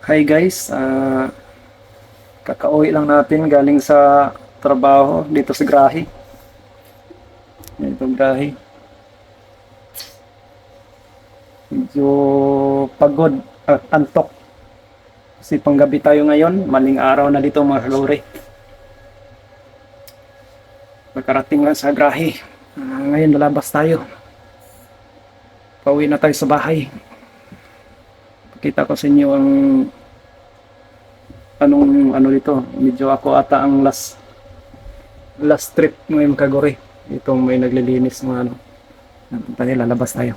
Hi guys, ah kakauwi lang natin galing sa trabaho dito sa Grahe. Dito Grahe. Medyo pagod at antok. Kasi panggabi tayo ngayon, maling araw na dito mga kalori. Pagkarating lang sa Grahe. Ah, ngayon lalabas tayo. Pauwi na tayo sa bahay. Pakita ko sa inyo ang anong ano dito. Medyo ako ata ang last last trip ngayon kagori. Ito may naglilinis mga ano. Tayo lalabas tayo.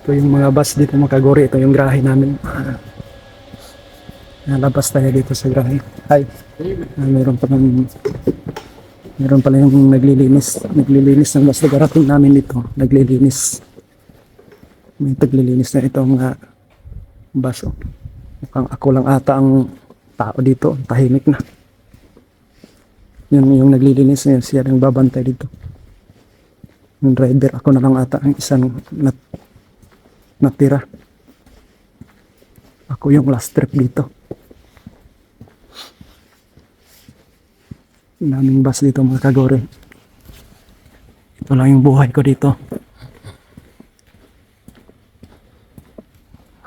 Ito yung mga bus dito mga kagori. Ito yung grahe namin. Nalabas tayo dito sa grahe. Hi. Ah, meron pa ng meron pala yung naglilinis. Naglilinis ng bus na garating namin dito. Naglilinis. May taglilinis na itong mga baso. Mukhang ako lang ata ang tao dito. Tahimik na. Yun yung naglilinis na yun. Siya ang babantay dito. Yung driver. Ako na lang ata ang isang nat natira. Ako yung last trip dito. Daming bus dito mga kagore. Ito lang yung buhay ko dito.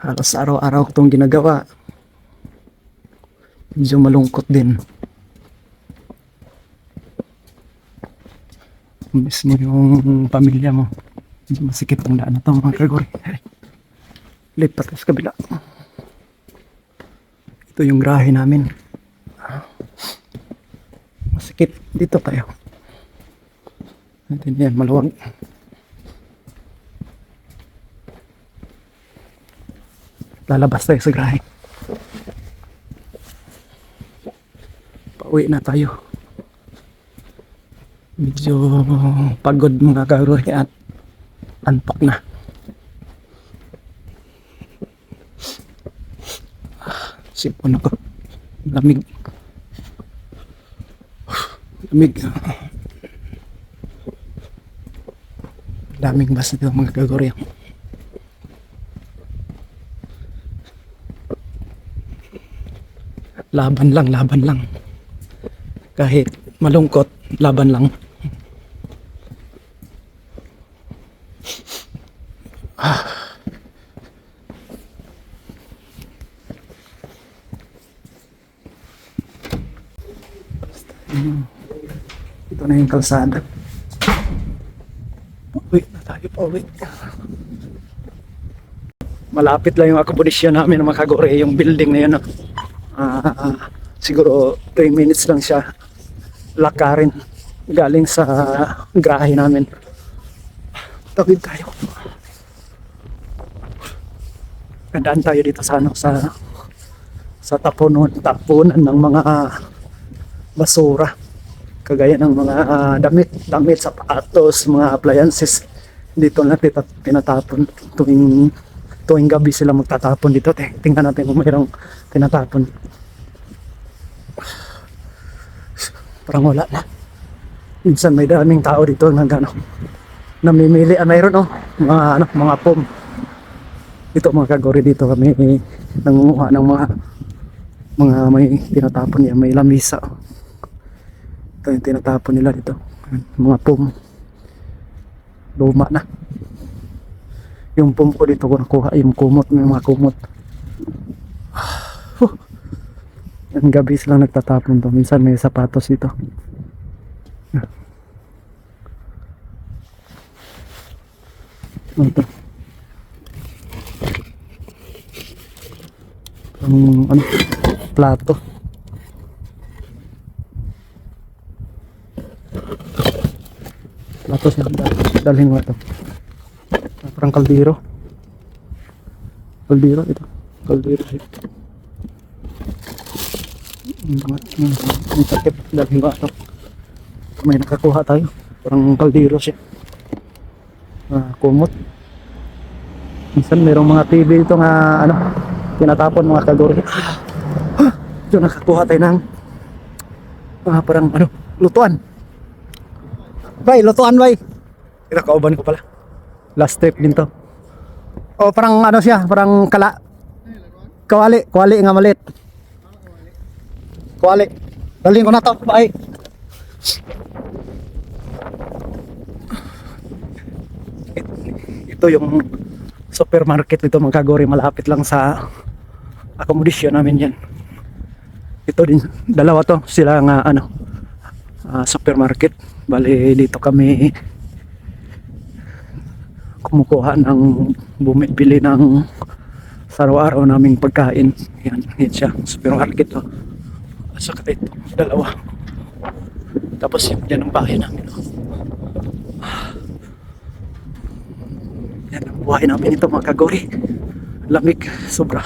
Halos araw-araw itong ginagawa. Medyo malungkot din. Miss mo yung pamilya mo. Medyo masikip ang daan na ito mga kagori. Lipat sa kabila. Ito yung grahe namin. Masikip. Dito tayo. Natin yan, maluwag. Lalabas tayo sa grahe. Pauwi na tayo. Medyo pagod mga karoy at antok na. Sipon ako. Lamig. Lamig. Daming bus dito mga kagorya. Laban lang, laban lang. Kahit malungkot, laban lang. Ah. Ito na yung kalsada. Pauwi na tayo, pauwi. Malapit lang yung akomodasyon namin ng Makagore, yung building na yun. Ah, siguro 3 minutes lang siya lakarin galing sa grahe namin. Tawid tayo. Kadaan tayo dito sa ano sa sa tapunan, tapunan ng mga basura. Kagaya ng mga ah, damit, damit, sapatos, mga appliances. Dito na tinatapon tuwing tuwing gabi sila magtatapon dito. Te, tingnan natin kung mayroong tinatapon. Parang wala na. Minsan may daming tao dito na gano. Namimili. Ah, mayroon oh. Mga ano, mga pom. Dito mga kagori dito kami nangunguha ng mga mga may tinatapon niya. May lamisa. oh. Ito yung tinatapon nila dito. Mga pom. Luma na. Yung pom ko dito ko nakuha. Yung kumot. May mga kumot. Ang gabi sila nagtatapon to. Minsan may sapatos dito. Ano to? Ang ano? Plato. Plato. Dal- Dalhin mo ito. Parang kaldero. Kaldero ito. Kaldero siya. Yung sakit dahil ba ito. May nakakuha tayo. Parang kaldero siya. Ah, kumot. Minsan mayroong mga TV dito nga ano tinatapon mga kagori ito nakakuha tayo ng ah, parang ano lutuan. Bay lutuan bay. Kinakauban ko pala last trip din to o parang ano siya parang kala Kawali, kawali nga malit. Kawali. Daling ko na to. Bye. Ito yung supermarket nito mga kagori. Malapit lang sa accommodation namin yan. Ito din, dalawa to. Sila nga ano, ah, supermarket. Bali dito kami kumukuha ng bumibili ng sa araw-araw naming pagkain. Yan, yan siya. Supermarket to. At saka ito, dalawa. Tapos yan ang bahay namin. oh. Yan ang buhay namin ito mga kagori. Lamig, sobra.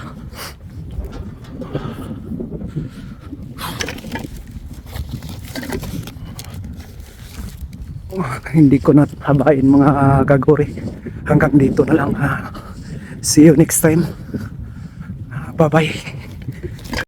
hindi ko na habain mga kagori. Hanggang dito na lang. ah. see you next time. bye bye.